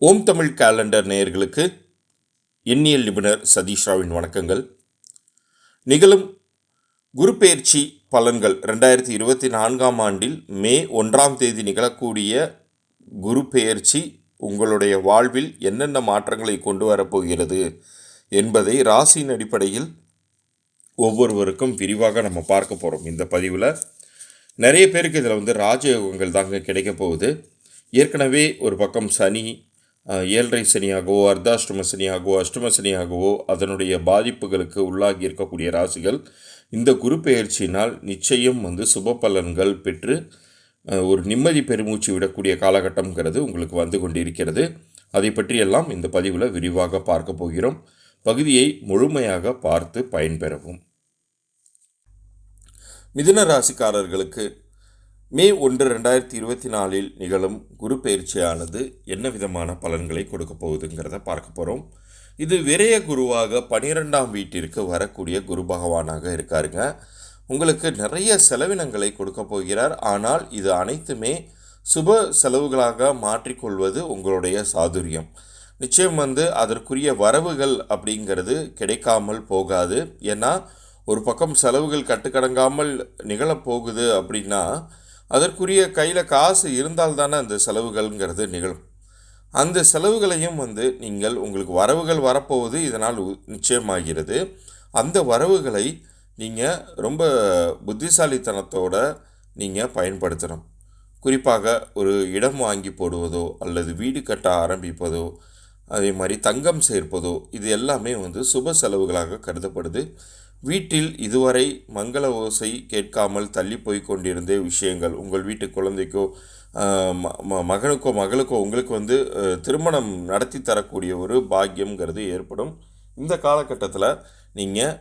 ஓம் Tamil calendar நேயர்களுக்கு எண்ணியல் நிபுணர் சதீஷ் ராவின் வணக்கங்கள். நிகழும் குருப்பெயர்ச்சி பலன்கள் ரெண்டாயிரத்தி இருபத்தி நான்காம் ஆண்டில் மே ஒன்றாம் தேதி நிகழக்கூடிய குரு பெயர்ச்சி உங்களுடைய வாழ்வில் என்னென்ன மாற்றங்களை கொண்டு வரப்போகிறது என்பதை ராசியின் அடிப்படையில் ஒவ்வொருவருக்கும் விரிவாக நம்ம பார்க்க போகிறோம் இந்த பதிவில் நிறைய பேருக்கு இதில் வந்து ராஜயோகங்கள் தாங்க கிடைக்க போகுது. ஏற்கனவே ஒரு பக்கம் சனி ஏழரை சனியாகவோ அர்த்தாஷ்டம சனியாகவோ அஷ்டம சனியாகவோ அதனுடைய பாதிப்புகளுக்கு உள்ளாகி இருக்கக்கூடிய ராசிகள் இந்த குரு பெயர்ச்சியினால் நிச்சயம் வந்து சுப பலன்கள் பெற்று ஒரு நிம்மதி பெருமூச்சு விடக்கூடிய காலகட்டம்ங்கிறது உங்களுக்கு வந்து கொண்டிருக்கிறது. அதை பற்றியெல்லாம் இந்த பதிவில் விரிவாக பார்க்க போகிறோம். பகுதியை முழுமையாக பார்த்து பயன்பெறவும். மிதுன ராசிக்காரர்களுக்கு மே ஒன்று ரெண்டாயிரத்தி இருபத்தி நாலில் நிகழும் குரு பயிற்சியானது என்ன விதமான பலன்களை கொடுக்க போகுதுங்கிறத பார்க்க போகிறோம் இது விரைய குருவாக பனிரெண்டாம் வீட்டிற்கு வரக்கூடிய குரு பகவானாக இருக்காருங்க. உங்களுக்கு நிறைய செலவினங்களை கொடுக்க போகிறார். ஆனால் இது அனைத்துமே சுப செலவுகளாக மாற்றிக்கொள்வது உங்களுடைய சாதுரியம். நிச்சயம் வந்து அதற்குரிய வரவுகள் அப்படிங்கிறது கிடைக்காமல் போகாது. ஏன்னா ஒரு பக்கம் செலவுகள் கட்டுக்கடங்காமல் நிகழப்போகுது அப்படின்னா அதற்குரிய கையில் காசு இருந்தால் தானே அந்த செலவுகள்ங்கிறது நிகழும். அந்த செலவுகளையும் வந்து நீங்கள் உங்களுக்கு வரவுகள் வரப்போவது இதனால் நிச்சயமாகிறது. அந்த வரவுகளை நீங்கள் ரொம்ப புத்திசாலித்தனத்தோட நீங்கள் பயன்படுத்தணும். குறிப்பாக ஒரு இடம் வாங்கி போடுவதோ அல்லது வீடு கட்ட ஆரம்பிப்பதோ அதே மாதிரி தங்கம் சேர்ப்பதோ இது எல்லாமே வந்து சுப செலவுகளாக கருதப்படுது. வீட்டில் இதுவரை மங்கள ஓசை கேட்காமல் தள்ளி போய் கொண்டிருந்த விஷயங்கள் உங்கள் வீட்டு குழந்தைக்கோ ம- ம- மகனுக்கோ மகளுக்கோ உங்களுக்கு வந்து திருமணம் நடத்தி தரக்கூடிய ஒரு பாக்கியம்ங்கிறது ஏற்படும். இந்த காலகட்டத்தில் நீங்கள்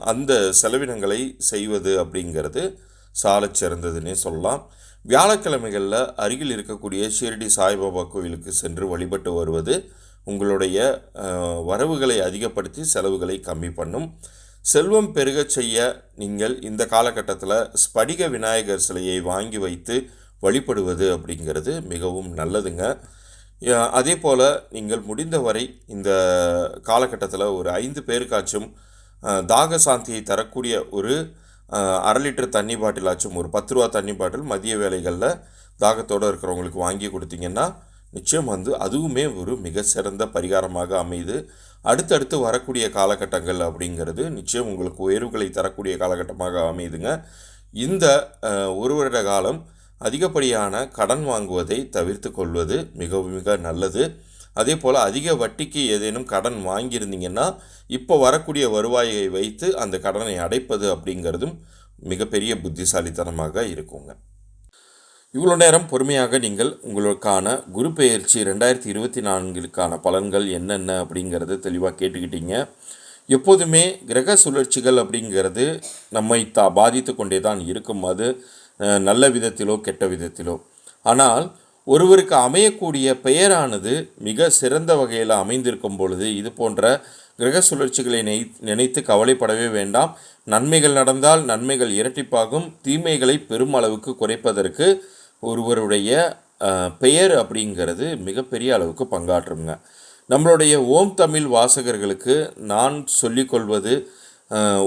அந்த செலவினங்களை செய்வது அப்படிங்கிறது சாலச் சிறந்ததுன்னே சொல்லலாம். வியாழக்கிழமைகளில் அருகில் இருக்கக்கூடிய ஷிரடி சாய்பாபா கோயிலுக்கு சென்று வழிபட்டு வருவது உங்களுடைய வரவுகளை அதிகப்படுத்தி செலவுகளை கம்மி பண்ணும். செல்வம் பெருகச் செய்ய நீங்கள் இந்த காலகட்டத்தில் ஸ்படிக விநாயகர் சிலையை வாங்கி வைத்து வழிபடுவது அப்படிங்கிறது மிகவும் நல்லதுங்க. அதே போல் நீங்கள் முடிந்தவரை இந்த காலகட்டத்தில் ஒரு ஐந்து பேருக்காச்சும் தாக சாந்தியை தரக்கூடிய ஒரு அரை லிட்டர் தண்ணி பாட்டிலாச்சும் ஒரு பத்து ரூபா தண்ணி பாட்டில் மதிய வேலைகளில் தாகத்தோடு இருக்கிறவங்களுக்கு வாங்கி கொடுத்தீங்கன்னா நிச்சயம் வந்து அதுவுமே ஒரு மிக சிறந்த பரிகாரமாக அமையுது. அடுத்தடுத்து வரக்கூடிய காலகட்டங்கள் அப்படிங்கிறது நிச்சயம் உங்களுக்கு உயர்வுகளை தரக்கூடிய காலகட்டமாக அமையுதுங்க. இந்த ஒரு வருட காலம் அதிகப்படியான கடன் வாங்குவதை தவிர்த்து கொள்வது மிக மிக நல்லது. அதே போல் அதிக வட்டிக்கு ஏதேனும் கடன் வாங்கியிருந்தீங்கன்னா இப்போ வரக்கூடிய வருவாயை வைத்து அந்த கடனை அடைப்பது அப்படிங்கிறதும் மிகப்பெரிய புத்திசாலித்தனமாக இருக்குங்க. இவ்வளோ நேரம் பொறுமையாக நீங்கள் உங்களுக்கான குரு பெயர்ச்சி ரெண்டாயிரத்தி இருபத்தி நான்கிற்கான பலன்கள் என்னென்ன அப்படிங்கிறத தெளிவாக கேட்டுக்கிட்டீங்க. எப்போதுமே கிரக சுழற்சிகள் அப்படிங்கிறது நம்மை தா பாதித்து கொண்டே தான் இருக்கும். அது நல்ல விதத்திலோ கெட்ட விதத்திலோ. ஆனால் ஒருவருக்கு அமையக்கூடிய பெயரானது மிக சிறந்த வகையில் அமைந்திருக்கும் பொழுது இது போன்ற கிரக சுழற்சிகளை நினை நினைத்து கவலைப்படவே வேண்டாம். நன்மைகள் நடந்தால் நன்மைகள் இரட்டிப்பாகும். தீமைகளை பெரும் அளவுக்கு குறைப்பதற்கு ஒருவருடைய பெயர் அப்படிங்கிறது மிகப்பெரிய அளவுக்கு பங்காற்றுங்க. நம்மளுடைய ஓம் தமிழ் வாசகர்களுக்கு நான் சொல்லிக்கொள்வது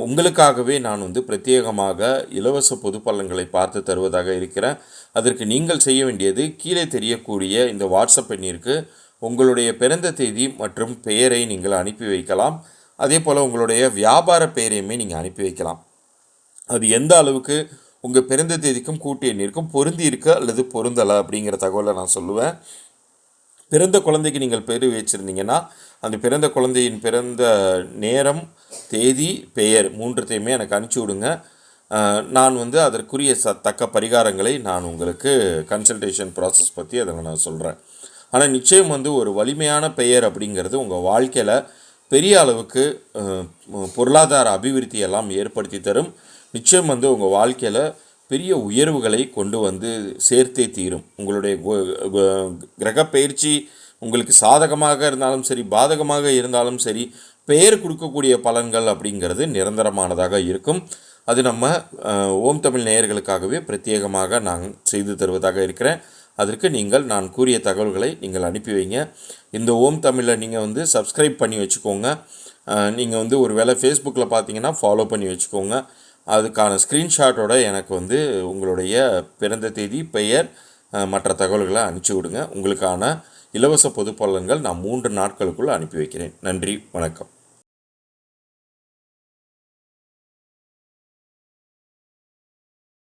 உங்களுக்காகவே நான் வந்து பிரத்யேகமாக இலவச பொது பார்த்து தருவதாக இருக்கிறேன். அதற்கு நீங்கள் செய்ய வேண்டியது கீழே தெரியக்கூடிய இந்த வாட்ஸ்அப் எண்ணிற்கு உங்களுடைய பிறந்த தேதி மற்றும் பெயரை நீங்கள் அனுப்பி வைக்கலாம். அதே போல் உங்களுடைய வியாபார பெயரையுமே நீங்கள் அனுப்பி வைக்கலாம். அது எந்த அளவுக்கு உங்கள் பிறந்த தேதிக்கும் கூட்டு எண்ணிற்கும் பொருந்தி இருக்கா அல்லது பொருந்தலை அப்படிங்கிற தகவலை நான் சொல்லுவேன். பிறந்த குழந்தைக்கு நீங்கள் பேர் வச்சுருந்தீங்கன்னா அந்த பிறந்த குழந்தையின் பிறந்த நேரம் தேதி பெயர் மூன்றத்தையுமே எனக்கு அனுப்பிச்சி விடுங்க. நான் வந்து அதற்குரிய ச தக்க பரிகாரங்களை நான் உங்களுக்கு கன்சல்டேஷன் ப்ராசஸ் பற்றி அதை நான் சொல்கிறேன் ஆனால் நிச்சயம் வந்து ஒரு வலிமையான பெயர் அப்படிங்கிறது உங்கள் வாழ்க்கையில் பெரிய அளவுக்கு பொருளாதார அபிவிருத்தி எல்லாம் ஏற்படுத்தி தரும். நிச்சயம் வந்து உங்கள் வாழ்க்கையில் பெரிய உயர்வுகளை கொண்டு வந்து சேர்த்தே தீரும். உங்களுடைய கிரக பயிற்சி உங்களுக்கு சாதகமாக இருந்தாலும் சரி பாதகமாக இருந்தாலும் சரி பெயர் கொடுக்கக்கூடிய பலன்கள் அப்படிங்கிறது நிரந்தரமானதாக இருக்கும். அது நம்ம ஓம் தமிழ் நேயர்களுக்காகவே பிரத்யேகமாக நான் செய்து தருவதாக இருக்கிறேன். அதற்கு நீங்கள் நான் கூறிய தகவல்களை நீங்கள் அனுப்பி வைங்க. இந்த ஓம் தமிழை நீங்கள் வந்து சப்ஸ்கிரைப் பண்ணி வச்சுக்கோங்க. நீங்கள் வந்து ஒரு வேளை ஃபேஸ்புக்கில் பார்த்தீங்கன்னா ஃபாலோ பண்ணி வச்சுக்கோங்க. அதுக்கான ஸ்க்ரீன்ஷாட்டோட எனக்கு வந்து உங்களுடைய பிறந்த தேதி பெயர் மற்ற தகவல்களை அனுப்பிச்சி விடுங்க. உங்களுக்கான இலவச பொது பலன்கள் நான் மூன்று நாட்களுக்குள் அனுப்பி வைக்கிறேன். நன்றி வணக்கம்.